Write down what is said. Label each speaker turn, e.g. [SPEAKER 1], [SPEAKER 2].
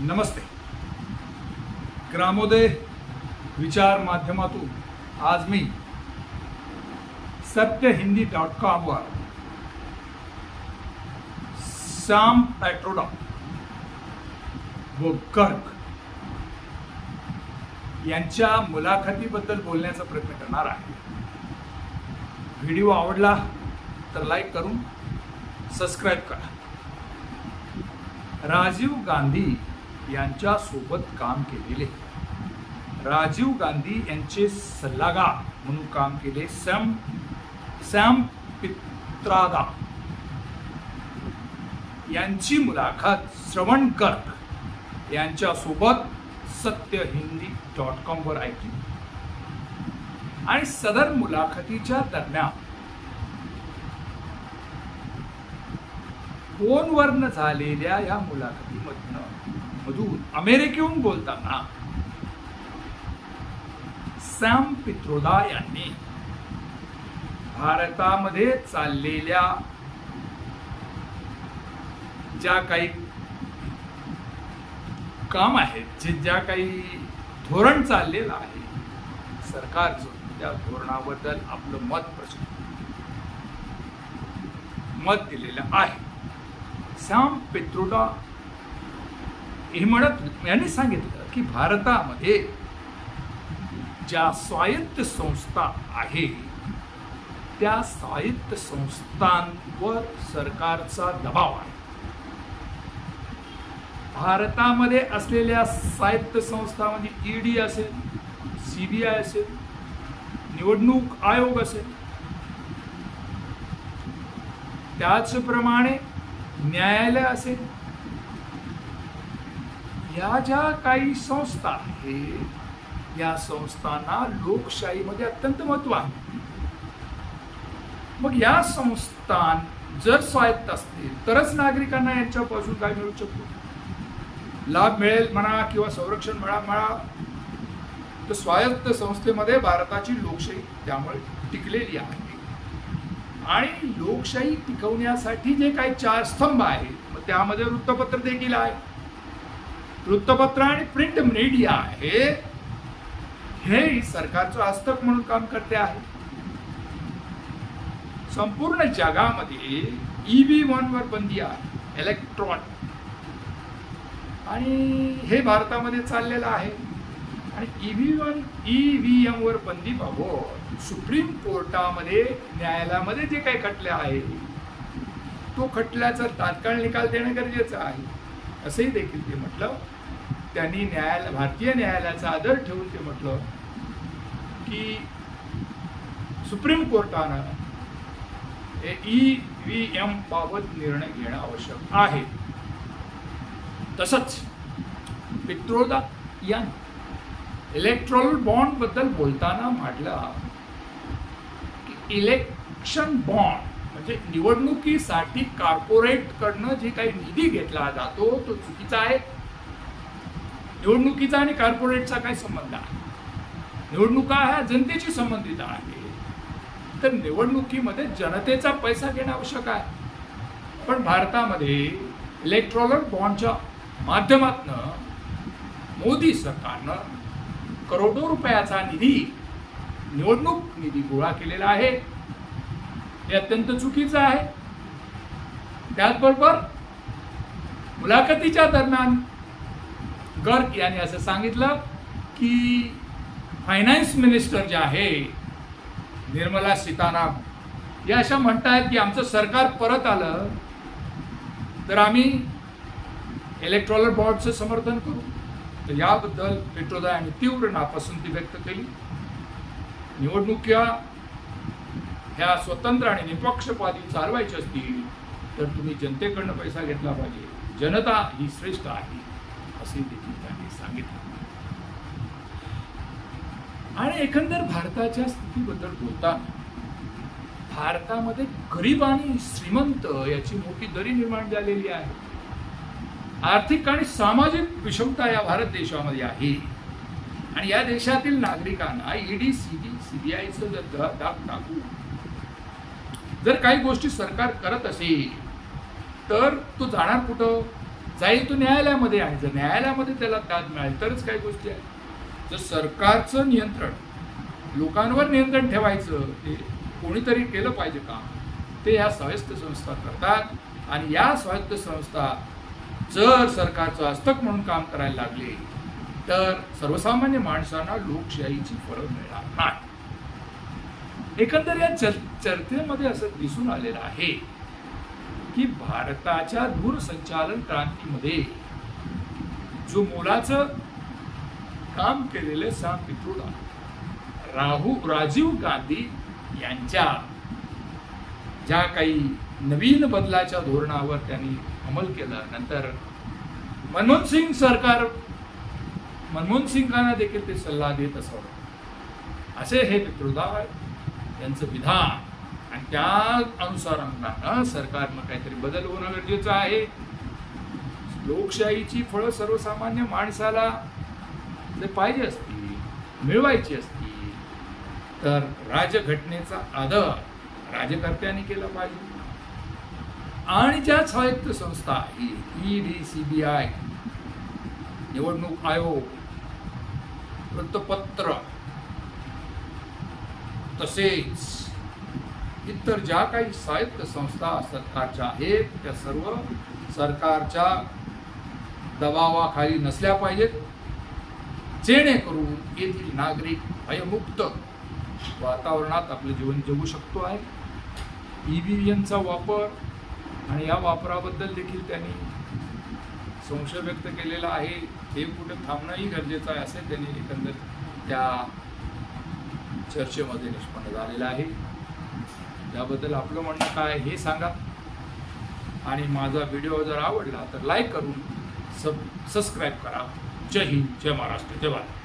[SPEAKER 1] नमस्ते. ग्रामोदय विचार माध्यमातून आज मी सत्य हिंदी डॉट कॉमवर सॅम पॅट्रोडा व गर्ग यांच्या मुलाखतीबद्दल बोलण्याचा प्रयत्न करणार आहे. व्हिडिओ आवडला तर लाईक करून सबस्क्राईब करा. राजीव गांधी यांच्यासोबत काम केलेले. राजीव गांधी यांचे सल्लागार म्हणून काम केले. सॅम सॅम पित्रादा यांची मुलाखत श्रवण कर्क यांच्यासोबत सत्य हिंदी डॉट कॉमवर ऐकली. आणि सदर मुलाखतीच्या दरम्यान फोनवरनं झालेल्या या मुलाखतीमधनं मधून अमेरिकेहून बोलताना सॅम पित्रोदा यांनी भारतामध्ये चाललेल्या ज्या काही काम आहेत जे ज्या काही धोरण चाललेलं आहे सरकारचं त्या धोरणाबद्दल आपलं मत प्रश्न मत दिलेलं आहे सॅम पित्रोदा हे म्हणत यांनी सांगितलं की भारतामध्ये ज्या स्वायत्त संस्था आहे त्या स्वायत्त संस्थांवर सरकारचा दबाव आहे. भारतामध्ये असलेल्या स्वायत्त संस्थांमध्ये ईडी असेल सीबीआय असेल निवडणूक आयोग असेल त्याचप्रमाणे न्यायालय असेल या ज्या काही संस्था आहेत या संस्थांना लोकशाहीमध्ये अत्यंत महत्त्व आहे. मग या संस्थान जर स्वायत्त असतील तरच नागरिकांना यांच्यापासून काय मिळू शकतो? लाभ मिळेल म्हणा किंवा संरक्षण मिळा म्हणा तर स्वायत्त संस्थेमध्ये भारताची लोकशाही त्यामुळे टिकलेली आहे. आणि लोकशाही टिकवण्यासाठी जे काही चार स्तंभ आहेत मग त्यामध्ये वृत्तपत्र देखील आहे. वृत्तपत्र आणि प्रिंट मीडिया आहे हे सरकारचं हस्तक म्हणून काम करते आहे. संपूर्ण जगामध्ये ईव्ही वर बंदी आहे इलेक्ट्रॉन आणि हे भारतामध्ये चाललेलं आहे. आणि EV one E V M वर बंदी बाबत सुप्रीम कोर्टामध्ये न्यायालयामध्ये जे काही खटले आहे तो खटल्याचा तात्काळ निकाल देणं गरजेचं आहे. असंही देखील ते म्हटलं. त्यांनी न्यायालय भारतीय न्यायालयाचा आदर ठेवून ते म्हटलं की सुप्रीम कोर्टानं ई व्ही एम बाबत निर्णय घेणं आवश्यक आहे. तसंच पित्रोदा यांनी इलेक्ट्रॉल बॉन्डबद्दल बोलताना म्हटलं की इलेक्शन बॉन्ड म्हणजे निवडणुकीसाठी कॉर्पोरेट कडनं जे काही निधी घेतला जातो तो चुकीचा आहे. निवडणुकीचा आणि कॉर्पोरेटचा काय संबंध आहे? निवडणुका ह्या जनतेशी संबंधित आहे तर निवडणुकीमध्ये जनतेचा पैसा घेणं आवश्यक आहे. पण भारतामध्ये इलेक्ट्रॉनिक बॉन्डच्या माध्यमातनं मोदी सरकारनं करोडो रुपयाचा निधी निवडणूक निधी गोळा केलेला आहे. हे अत्यंत चुकीचं आहे. त्याचबरोबर मुलाखतीच्या दरम्यान गर्ग यांनी असं सांगितलं की फायनान्स मिनिस्टर जे आहे निर्मला सीताराम या अशा म्हणतायत की आमचं सरकार परत आलं तर आम्ही इलेक्ट्रॉलर बॉर्डचं समर्थन करू. तर याबद्दल पेट्रोदा यांनी तीव्र नापसंती व्यक्त केली. निवडणुका ह्या स्वतंत्र आणि निपक्षपाती चालवायच्या असतील तर तुम्ही जनतेकडनं पैसा घेतला पाहिजे. जनता ही श्रेष्ठ आहे असे देखील त्यांनी सांगितलं. आणि एकंदर भारताच्या स्थितीबद्दल बोलताना भारतामध्ये गरीब आणि श्रीमंत याची मोठी दरी निर्माण झालेली आहे. आर्थिक आणि सामाजिक विषमता या भारत देशामध्ये आहे. आणि या देशातील नागरिकांना ईडी सीबी सीबीआयचं जर दाब टाकून जर काही गोष्टी सरकार करत असेल तर तो जाणार कुठं? जाईल तो न्यायालयामध्ये आहे. जर न्यायालयामध्ये त्याला दाद मिळाली तरच काही गोष्टी आहेत. जर सरकारचं नियंत्रण लोकांवर नियंत्रण ठेवायचं ते कोणीतरी केलं पाहिजे काम ते या स्वायत्त संस्था करतात. आणि या स्वायत्त संस्था जर सरकारचं हस्तक म्हणून काम करायला लागले तर सर्वसामान्य माणसांना लोकशाहीची फळं मिळणार नाही एकंदर या चर चर्चेमध्ये असं दिसून आलेलं आहे की भारताच्या दूरसंचालन क्रांतीमध्ये जो मोलाचं काम केलेले सा पित्रुडा राहू राजीव गांधी यांच्या ज्या काही नवीन बदलाच्या धोरणावर त्यांनी अंमल केला. नंतर मनमोहन सिंग सरकार मनमोहन सिंगांना देखील ते सल्ला देत असावं असे हे पित्रुदा त्यांचं विधान. आणि त्या अनुसार सरकारनं काहीतरी बदल होणं गरजेचं आहे. लोकशाहीची फळं सर्वसामान्य माणसाला जर पाहिजे असतील मिळवायची असतील तर राजघटनेचा आदर राजकर्त्यांनी केला पाहिजे. आणि ज्या स्वायत्त संस्था ईडी आय निवडणूक आयोग वृत्तपत्र तसेच इतर ज्या काही स्वायत्त संस्था सरकारच्या आहेत त्या सर्व सरकारच्या दबावाखाली नसल्या पाहिजेत. जेणेकरून येथील नागरिक भयमुक्त वातावरणात आपलं जीवन जगू शकतो आहे. ई व्ही एमचा वापर आणि या वापराबद्दल देखील त्यांनी संशय व्यक्त केलेला आहे. हे कुठे थांबणंही गरजेचं आहे असे त्यांनी एकंदर त्या चर्चेमध्ये निष्पन्न झालेला आहे. याबद्दल आपलं म्हणणं काय हे सांगा. आणि माझा व्हिडिओ जर आवडला तर लाईक करून सब सबस्क्राईब करा. जय हिंद जय महाराष्ट्र जय भारत.